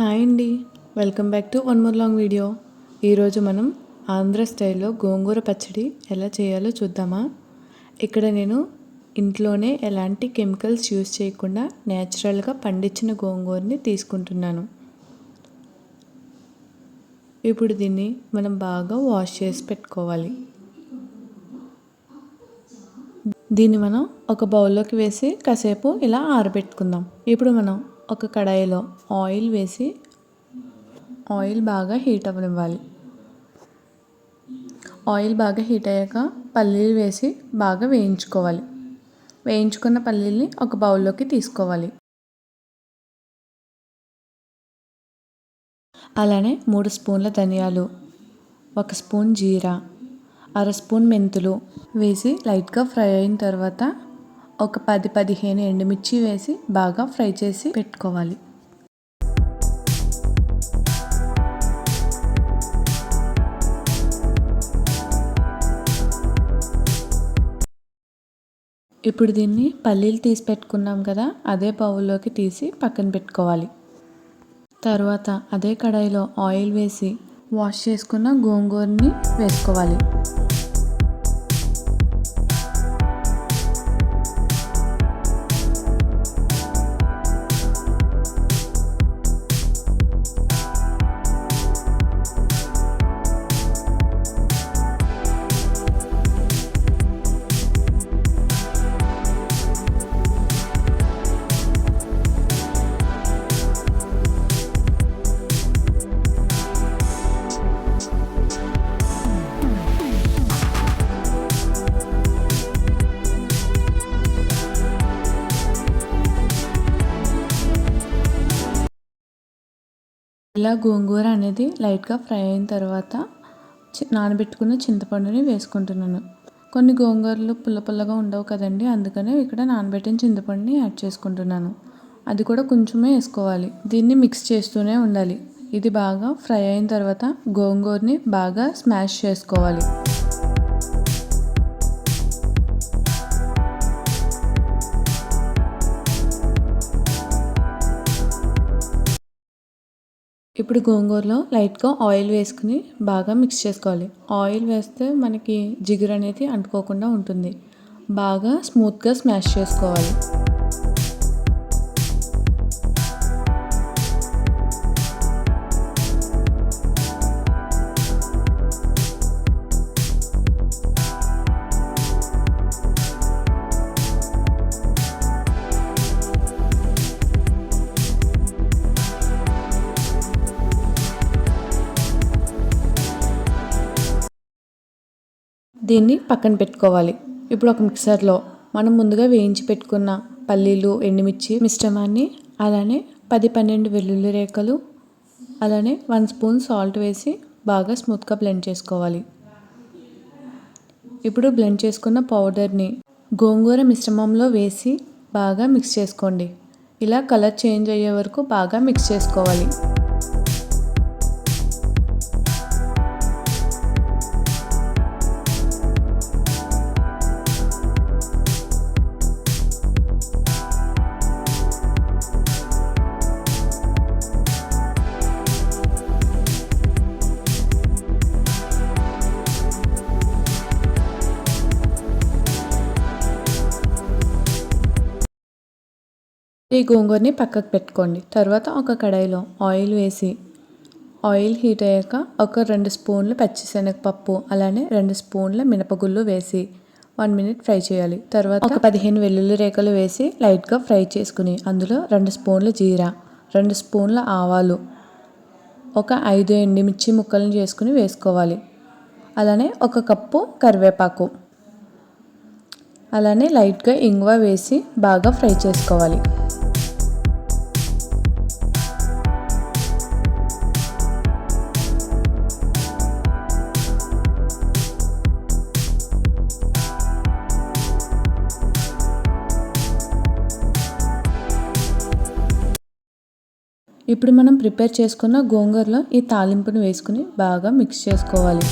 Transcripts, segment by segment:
Hi అండి. Welcome back to one more long video. ఈరోజు మనం ఆంధ్ర స్టైల్లో గోంగూర పచ్చడి ఎలా చేయాలో చూద్దామా? ఇక్కడ నేను ఇంట్లోనే ఎలాంటి కెమికల్స్ యూజ్ చేయకుండా న్యాచురల్గా పండించిన గోంగూరని తీసుకుంటున్నాను. ఇప్పుడు దీన్ని మనం బాగా వాష్ చేసి పెట్టుకోవాలి. దీన్ని మనం ఒక బౌల్లోకి వేసి కాసేపు ఇలా ఆరబెట్టుకుందాం. ఇప్పుడు మనం ఒక కడాయిలో ఆయిల్ వేసి ఆయిల్ బాగా హీట్ అవ్వనివ్వాలి. ఆయిల్ బాగా హీట్ అయ్యాక పల్లీలు వేసి బాగా వేయించుకోవాలి. వేయించుకున్న పల్లీల్ని ఒక బౌల్లోకి తీసుకోవాలి. అలానే మూడు స్పూన్ల ధనియాలు ఒక స్పూన్ జీరా అర స్పూన్ మెంతులు వేసి లైట్గా ఫ్రై అయిన తర్వాత ఒక పది పదిహేను ఎండుమిర్చి వేసి బాగా ఫ్రై చేసి పెట్టుకోవాలి. ఇప్పుడు దీన్ని పల్లీలు తీసి పెట్టుకున్నాం కదా అదే బౌల్లోకి తీసి పక్కన పెట్టుకోవాలి. తర్వాత అదే కడాయిలో ఆయిల్ వేసి వాష్ చేసుకున్న గోంగూరని వేసుకోవాలి. ఇలా గోంగూర అనేది లైట్గా ఫ్రై అయిన తర్వాత నానబెట్టుకున్న చింతపండుని వేసుకుంటున్నాను. కొన్ని గోంగూరలు పుల్ల పుల్లగా ఉండవు కదండి అందుకనే ఇక్కడ నానబెట్టిన చింతపండుని యాడ్ చేసుకుంటున్నాను. అది కూడా కొంచెమే వేసుకోవాలి. దీన్ని మిక్స్ చేస్తూనే ఉండాలి. ఇది బాగా ఫ్రై అయిన తర్వాత గోంగూరని బాగా స్మాష్ చేసుకోవాలి. ఇప్పుడు గోంగూరలో లైట్గా ఆయిల్ వేసుకుని బాగా మిక్స్ చేసుకోవాలి. ఆయిల్ వేస్తే మనకి జిగురు అనేది అంటుకోకుండా ఉంటుంది. బాగా స్మూత్గా స్మాష్ చేసుకోవాలి. దీన్ని పక్కన పెట్టుకోవాలి. ఇప్పుడు ఒక మిక్సర్లో మనం ముందుగా వేయించి పెట్టుకున్న పల్లీలు ఎండుమిర్చి మిశ్రమాన్ని అలానే పది పన్నెండు వెల్లుల్లి రేఖలు అలానే వన్ స్పూన్ సాల్ట్ వేసి బాగా స్మూత్గా బ్లెండ్ చేసుకోవాలి. ఇప్పుడు బ్లెండ్ చేసుకున్న పౌడర్ని గోంగూర మిశ్రమంలో వేసి బాగా మిక్స్ చేసుకోండి. ఇలా కలర్ చేంజ్ అయ్యే వరకు బాగా మిక్స్ చేసుకోవాలి. ఈ గోంగూరని పక్కకు పెట్టుకోండి. తర్వాత ఒక కడాయిలో ఆయిల్ వేసి ఆయిల్ హీట్ అయ్యాక ఒక రెండు స్పూన్లు పచ్చిశనగపప్పు అలానే రెండు స్పూన్ల మినపగుళ్ళు వేసి వన్ మినిట్ ఫ్రై చేయాలి. తర్వాత ఒక పదిహేను వెల్లుల్లి రేఖలు వేసి లైట్గా ఫ్రై చేసుకుని అందులో రెండు స్పూన్లు జీరా రెండు స్పూన్ల ఆవాలు ఒక ఐదు ఎండిమిర్చి ముక్కలను చేసుకుని వేసుకోవాలి. అలానే ఒక కప్పు కరివేపాకు అలానే లైట్గా ఇంగువ వేసి బాగా ఫ్రై చేసుకోవాలి. ఇప్పుడు మనం ప్రిపేర్ చేసుకున్న గోంగూరలో ఈ తాలింపును వేసుకుని బాగా మిక్స్ చేసుకోవాలి.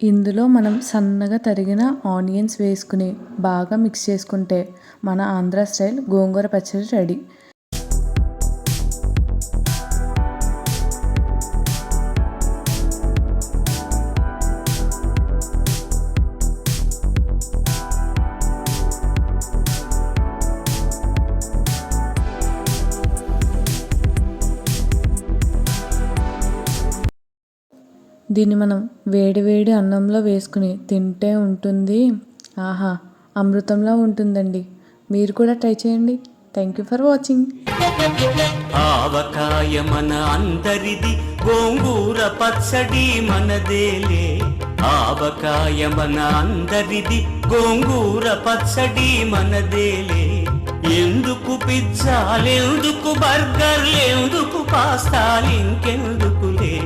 ఇందులో మనం సన్నగా తరిగిన ఆనియన్స్ వేసుకుని బాగా మిక్స్ చేసుకుంటే మన ఆంధ్ర స్టైల్ గోంగూర పచ్చడి రెడీ. దీన్ని మనం వేడివేడి అన్నంలో వేసుకుని తింటే ఉంటుంది. ఆహా అమృతంలా ఉంటుందండి. మీరు కూడా ట్రై చేయండి. Thank you for watching. Avakaya మన అందరిది గోంగూర పచ్చడి మనదేలే. ఆవకాయ మన అందరిది గోంగూర పచ్చడి మనదేలే. ఎందుకు పిజ్జాలెందుకు బర్గర్లెందుకు పాస్తాలు ఇంకెందుకు